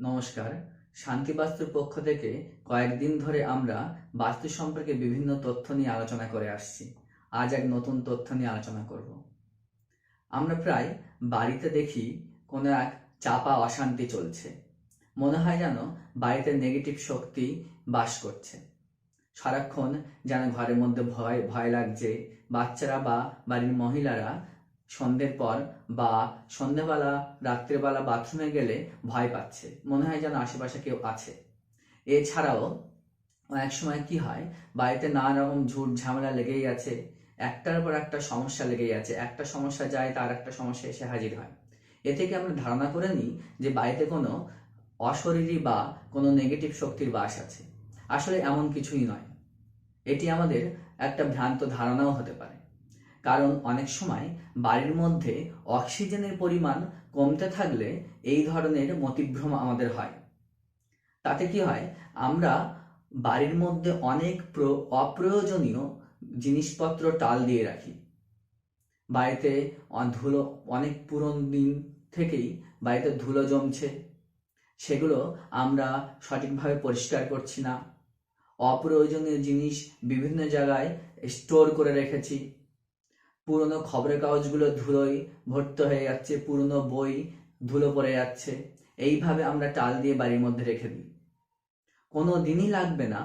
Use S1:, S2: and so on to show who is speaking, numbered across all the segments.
S1: নমস্কার। শান্তি বাস্তুর পক্ষ থেকে কয়েকদিন ধরে আমরা বাস্তু সম্পর্কে বিভিন্ন তথ্য নিয়ে আলোচনা করে আসছি। আজ এক নতুন তথ্য নিয়ে আলোচনা করব। আমরা প্রায় বাড়িতে দেখি কোনো এক চাপা অশান্তি চলছে। মনে হয় যেন বাড়িতে নেগেটিভ শক্তি বাস করছে। সারাক্ষণ যেন ঘরের মধ্যে ভয় ভয় লাগছে। বাচ্চারা বা বাড়ির মহিলারা সন্ধ্যের পর বা সন্ধ্যেবেলা, রাত্রেবেলা বাথরুমে গেলে ভয় পাচ্ছে। মনে হয় যেন আশেপাশে কেউ আছে। এছাড়াও অনেক সময় কি হয়, বাড়িতে নানা রকম ঝুট ঝামেলা লেগেই আছে। একটার পর একটা সমস্যা লেগেই আছে। একটা সমস্যা যায়, তার একটা সমস্যা এসে হাজির হয়। এ থেকে আমরা ধারণা করে নিই যে বাড়িতে কোনো অশরীরী বা কোনো নেগেটিভ শক্তির বাস আছে। আসলে এমন কিছুই নয়। এটি আমাদের একটা ভ্রান্ত ধারণাও হতে পারে। কারণ অনেক সময় বাড়ির মধ্যে অক্সিজেনের পরিমাণ কমতে থাকলে এই ধরনের মতিভ্রম আমাদের হয়। তাতে কি হয়? আমরা বাড়ির মধ্যে অনেক প্র- অপ্রয়োজনীয় জিনিসপত্র টাল দিয়ে রাখি। বাড়িতে ধুলো, অনেক পুরনো দিন থেকেই বাড়িতে ধুলো জমছে। সেগুলো আমরা সঠিকভাবে পরিষ্কার করছি না। অপ্রয়োজনীয় জিনিস বিভিন্ন জায়গায় স্টোর করে রেখেছি। পুরনো খবরের কাগজগুলো ধুলোয় ভর্তি হয়ে যাচ্ছে, পুরনো বই ধুলো পড়ে যাচ্ছে। এইভাবে আমরা টাল দিয়ে বাড়ির মধ্যে রেখে দিই। কোনো দিনই লাগবে না,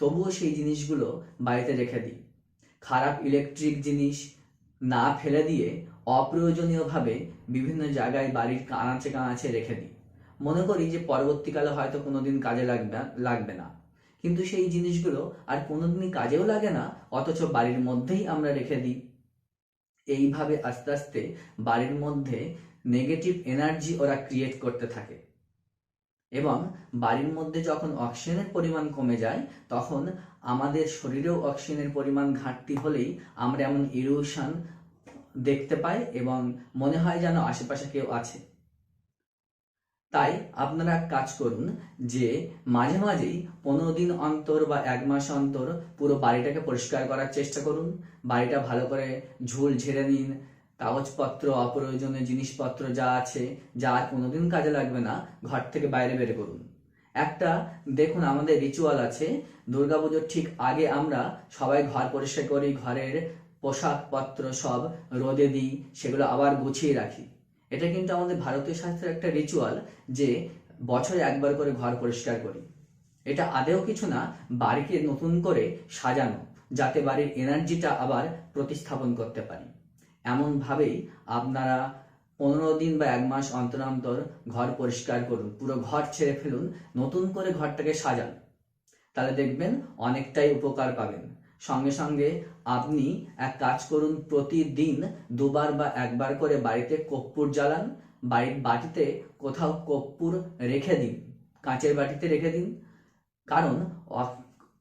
S1: তবুও সেই জিনিসগুলো বাড়িতে রেখে দিই। খারাপ ইলেকট্রিক জিনিস না ফেলে দিয়ে অপ্রয়োজনীয়ভাবে বিভিন্ন জায়গায় বাড়ির কানাচে কানাচে রেখে দিই। মনে করি যে পরবর্তীকালে হয়তো কোনোদিন কাজে লাগবে লাগবে না। কিন্তু সেই জিনিসগুলো আর কোনোদিনই কাজেও লাগে না, অথচ বাড়ির মধ্যেই আমরা রেখে দিই। এইভাবে আস্তে আস্তে বাড়ির মধ্যে নেগেটিভ এনার্জি ওরা ক্রিয়েট করতে থাকে। এবং বাড়ির মধ্যে যখন অক্সিজেনের পরিমাণ কমে যায়, তখন আমাদের শরীরেও অক্সিজেনের পরিমাণ ঘাটতি হলেই আমরা এমন ইরোশন দেখতে পাই এবং মনে হয় যেন আশেপাশে কেউ আছে। তাই আপনারা এক কাজ করুন যে মাঝে মাঝেই পনেরো দিন অন্তর বা এক মাস অন্তর পুরো বাড়িটাকে পরিষ্কার করার চেষ্টা করুন। বাড়িটা ভালো করে ঝুল ঝেড়ে নিন। কাগজপত্র, অপ্রয়োজনীয় জিনিসপত্র যা আছে, যা আর কোনোদিন কাজে লাগবে না, ঘর থেকে বাইরে বের করুন। একটা, দেখুন আমাদের রিচুয়াল আছে। দুর্গাপুজোর ঠিক আগে আমরা সবাই ঘর পরিষ্কার করি, ঘরের পোশাকপত্র সব রোদে দিই, সেগুলো আবার গুছিয়ে রাখি। এটা কিন্তু আমাদের ভারতীয় শাস্ত্রের একটা রিচুয়াল যে বছরে একবার করে ঘর পরিষ্কার করি। এটা আদেও কিছু না, বাড়িকে নতুন করে সাজানো, যাতে বাড়ির এনার্জিটা আবার প্রতিস্থাপন করতে পারি। এমনভাবেই আপনারা পনেরো দিন বা এক মাস অন্তর অন্তর ঘর পরিষ্কার করুন, পুরো ঘর ছেড়ে ফেলুন, নতুন করে ঘরটাকে সাজান। তাহলে দেখবেন অনেকটাই উপকার পাবেন। সঙ্গে সঙ্গে আপনি এক কাজ করুন, প্রতিদিন দুবার বা একবার করে বাড়িতে কর্পূর জ্বালান, বাড়ির বাটিতে কোথাও কর্পূর রেখে দিন, কাঁচের বাটিতে রেখে দিন, কারণ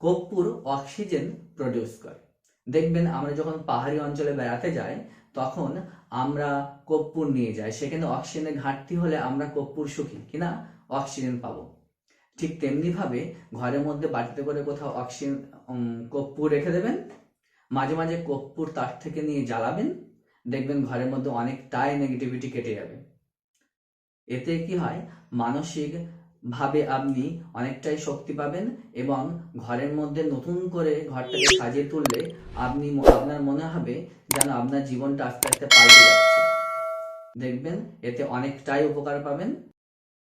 S1: কর্পূর অক্সিজেন প্রডিউস করে। দেখবেন আমরা যখন পাহাড়ি অঞ্চলে বেড়াতে যাই, তখন আমরা কর্পূর নিয়ে যাই, সেখানে অক্সিজেনের ঘাটতি হলে আমরা কর্পূর শুকি কিনা অক্সিজেন পাবো। ঠিক তেমনি ভাবে ঘরের মধ্যে বাড়িতে করে কোথাও অক্সিজেন কর্পূর রেখে দেবেন। মাঝে মাঝে কর্পূর তার থেকে নিয়ে জ্বালাবেন। দেখবেন ঘরের মধ্যে অনেকটাই নেগেটিভিটি কেটে যাবে। এতে কি হয়? মানসিক ভাবে আপনি অনেকটাই শক্তি পাবেন এবং ঘরের মধ্যে নতুন করে ঘরটাকে সাজিয়ে তুললে আপনি আপনার মনে হবে যেন আপনার জীবনটা আস্তে আস্তে পাল্টে যাচ্ছে। দেখবেন এতে অনেকটাই উপকার পাবেন।